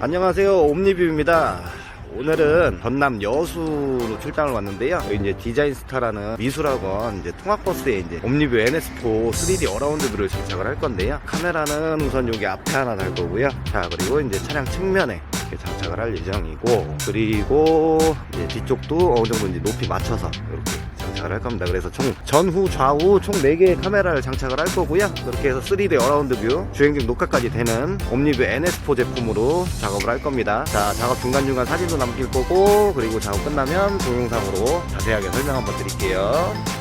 안녕하세요. 옴니뷰입니다. 오늘은 전남 여수로 출장을 왔는데요. 이제 디자인스타라는 미술학원 이제 통학버스에 이제 옴니뷰 NS4 3D 어라운드뷰를 장착을 할 건데요. 카메라는 우선 여기 앞에 하나 달 거고요. 자 그리고 이제 차량 측면에 이렇게 장착을 할 예정이고 그리고 이제 뒤쪽도 어느 정도 이제 높이 맞춰서 이렇게 장착을 할 겁니다. 그래서 총 전후 좌우 총 4개의 카메라를 장착을 할 거고요. 그렇게 해서 3D 어라운드 뷰 주행 중 녹화까지 되는 옴니뷰 NS4 제품으로 작업을 할 겁니다. 자, 작업 중간중간 사진도 남길 거고 그리고 작업 끝나면 동영상으로 자세하게 설명 한번 드릴게요.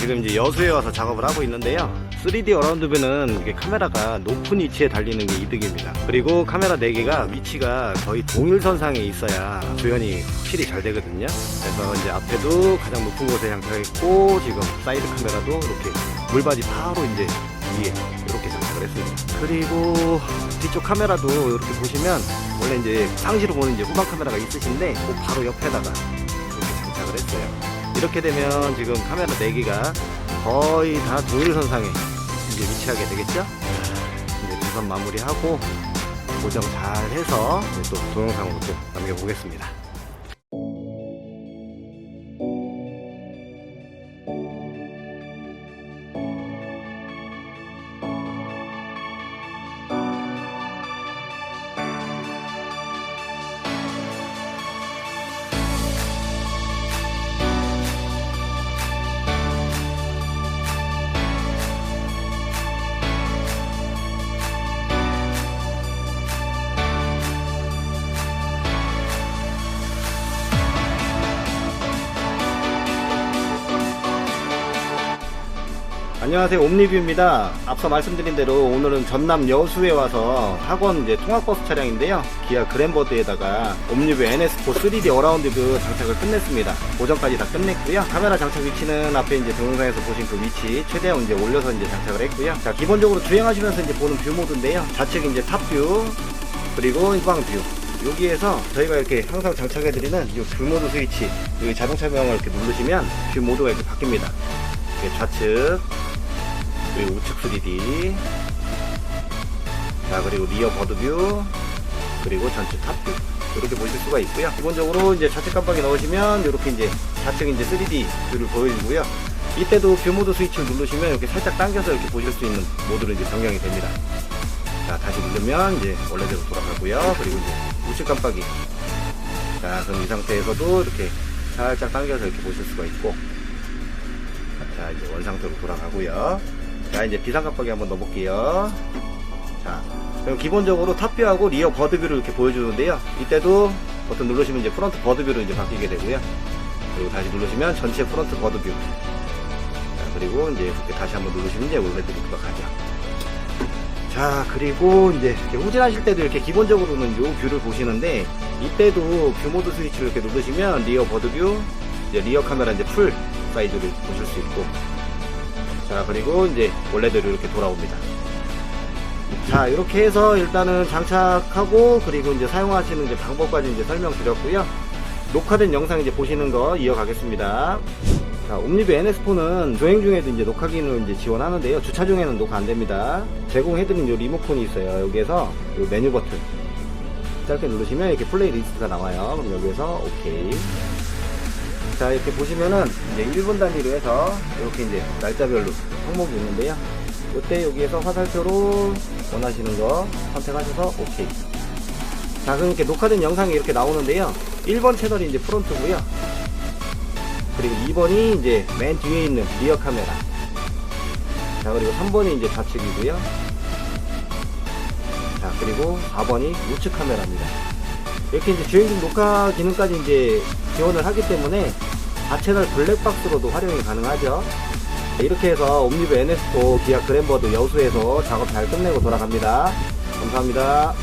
지금 이제 여수에 와서 작업을 하고 있는데요. 3D 어라운드 뷰는 이게 카메라가 높은 위치에 달리는 게 이득입니다. 그리고 카메라 4개가 위치가 거의 동일선상에 있어야 조연이 확실히 잘 되거든요. 그래서 이제 앞에도 가장 높은 곳에 장착했고, 지금 사이드 카메라도 이렇게 물바지 바로 이제 위에 이렇게 장착을 했습니다. 그리고 뒤쪽 카메라도 이렇게 보시면 원래 이제 상시로 보는 이제 후방 카메라가 있으신데 그 바로 옆에다가 이렇게 장착을 했어요. 이렇게 되면 지금 카메라 4개가 거의 다 동일선상에 이제 위치하게 되겠죠? 이제 두선 마무리하고 고정 잘 해서 또 동영상으로 또 남겨보겠습니다. 안녕하세요. 옴니뷰입니다. 앞서 말씀드린 대로 오늘은 전남 여수에 와서 학원 이제 통학버스 차량인데요. 기아 그랜버드에다가 옴니뷰 NS4 3D 어라운드 장착을 끝냈습니다. 고정까지 다 끝냈고요. 카메라 장착 위치는 앞에 이제 동영상에서 보신 그 위치 최대한 이제 올려서 이제 장착을 했고요. 자 기본적으로 주행하시면서 이제 보는 뷰 모드인데요. 좌측 이제 탑뷰 그리고 후방뷰. 여기에서 저희가 이렇게 항상 장착해드리는 이 뷰 모드 스위치 여기 자동차명을 이렇게 누르시면 뷰 모드가 이렇게 바뀝니다. 좌측 그리고 우측 3D 자 그리고 리어 버드뷰. 그리고 전체 탑뷰. 이렇게 보실 수가 있고요. 기본적으로 이제 좌측 깜빡이 넣으시면 이렇게 이제 좌측 이제 3D 뷰를 보여주고요. 이때도 뷰 모드 스위치를 누르시면 이렇게 살짝 당겨서 이렇게 보실 수 있는 모드로 이제 변경이 됩니다. 자 다시 누르면 이제 원래대로 돌아가고요. 그리고 이제 우측 깜빡이. 자 그럼 이 상태에서도 이렇게 살짝 당겨서 이렇게 보실 수가 있고. 자 이제 원 상태로 돌아가고요 자 이제 비상 깜빡이 한번 넣어볼게요. 자 그럼 기본적으로 탑뷰하고 리어 버드뷰를 이렇게 보여주는데요. 이때도 버튼 누르시면 이제 프론트 버드뷰로 이제 바뀌게 되고요. 그리고 다시 누르시면 전체 프론트 버드뷰. 자 그리고 이제 이렇게 다시 한번 누르시면 이제 원래대로 돌아가죠. 자 그리고 이제 후진하실 때도 이렇게 기본적으로는 요 뷰를 보시는데 이때도 뷰 모드 스위치를 이렇게 누르시면 리어 버드뷰 리어 카메라 이제 풀 사이즈를 보실 수 있고 자 그리고 이제 원래대로 이렇게 돌아옵니다 자 이렇게 해서 일단은 장착하고 그리고 이제 사용하시는 이제 방법까지 이제 설명드렸고요 녹화된 영상 이제 보시는 거 이어가겠습니다 자, 옴니뷰 NS4는 조행 중에도 이제 녹화 기능을 이제 지원하는데요. 주차 중에는 녹화 안 됩니다. 제공해드린 요 리모컨이 있어요. 여기에서 요 메뉴 버튼 짧게 누르시면 이렇게 플레이 리스트가 나와요. 그럼 여기에서 오케이. 자, 이렇게 보시면은 이제 1분 단위로 해서 이렇게 이제 날짜별로 항목이 있는데요. 이때 여기에서 화살표로 원하시는 거 선택하셔서 오케이. 자, 그럼 이렇게 녹화된 영상이 이렇게 나오는데요. 1번 채널이 이제 프론트고요. 그리고 2번이 이제 맨 뒤에 있는 리어 카메라. 자, 그리고 3번이 이제 좌측이고요. 자, 그리고 4번이 우측 카메라입니다. 이렇게 이제 주행중 녹화 기능까지 이제 지원을 하기 때문에 4채널 블랙박스로도 활용이 가능하죠. 이렇게 해서 옴니브 NS4 기아 그랜버드 여수에서 작업 잘 끝내고 돌아갑니다. 감사합니다.